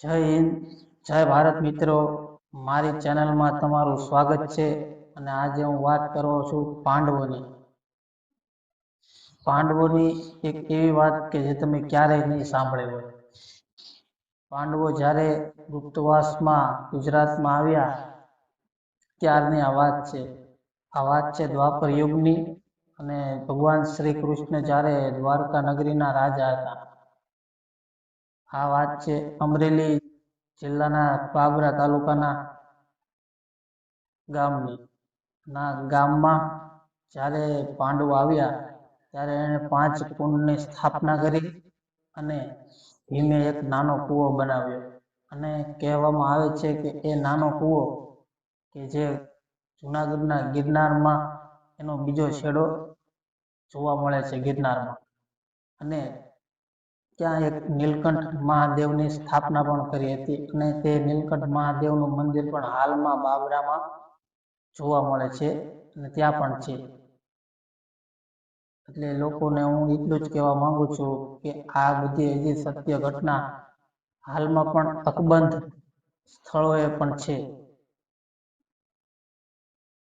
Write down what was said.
જય હિન્દ, જય ભારત મિત્રો. મારી ચેનલમાં તમારું સ્વાગત છે અને આજે હું વાત કરવા છું પાંડવોની. પાંડવોની એક એવી વાત કે જે તમે ક્યારેય નહીં સાંભળેલ હોય. પાંડવો જ્યારે ગુપ્તવાસમાં ગુજરાતમાં આવ્યા, ત્યારની આ વાત છે. આ વાત છે દ્વાપર યુગની અને ભગવાન શ્રી કૃષ્ણ જ્યારે દ્વારકા નગરીના રાજા હતા. આ વાત છે અમરેલી જિલ્લાના પાબરા તાલુકાના ગામની. ના, ગામમાં જ્યારે પાંડવો આવ્યા, ત્યારે એણે પાંચ કુંડની સ્થાપના કરી અને ભીમે એક નાનો કૂવો બનાવ્યો. અને કહેવામાં આવે છે કે એ નાનો કૂવો કે જે જુનાગઢના ગિરનારમાં એનો બીજો છેડો જોવા મળે છે ગિરનારમાં. અને ત્યાં એક નીલકંઠ મહાદેવની સ્થાપના પણ કરી હતી અને તે નીલકંઠ મહાદેવનું મંદિર પણ હાલમાં બાબરામાં જોવા મળે છે અને ત્યાં પણ છે. એટલે લોકોને હું એટલું જ કહેવા માંગુ છું કે આ બધી હજી સત્ય ઘટના હાલમાં પણ અકબંધ સ્થળોએ પણ છે.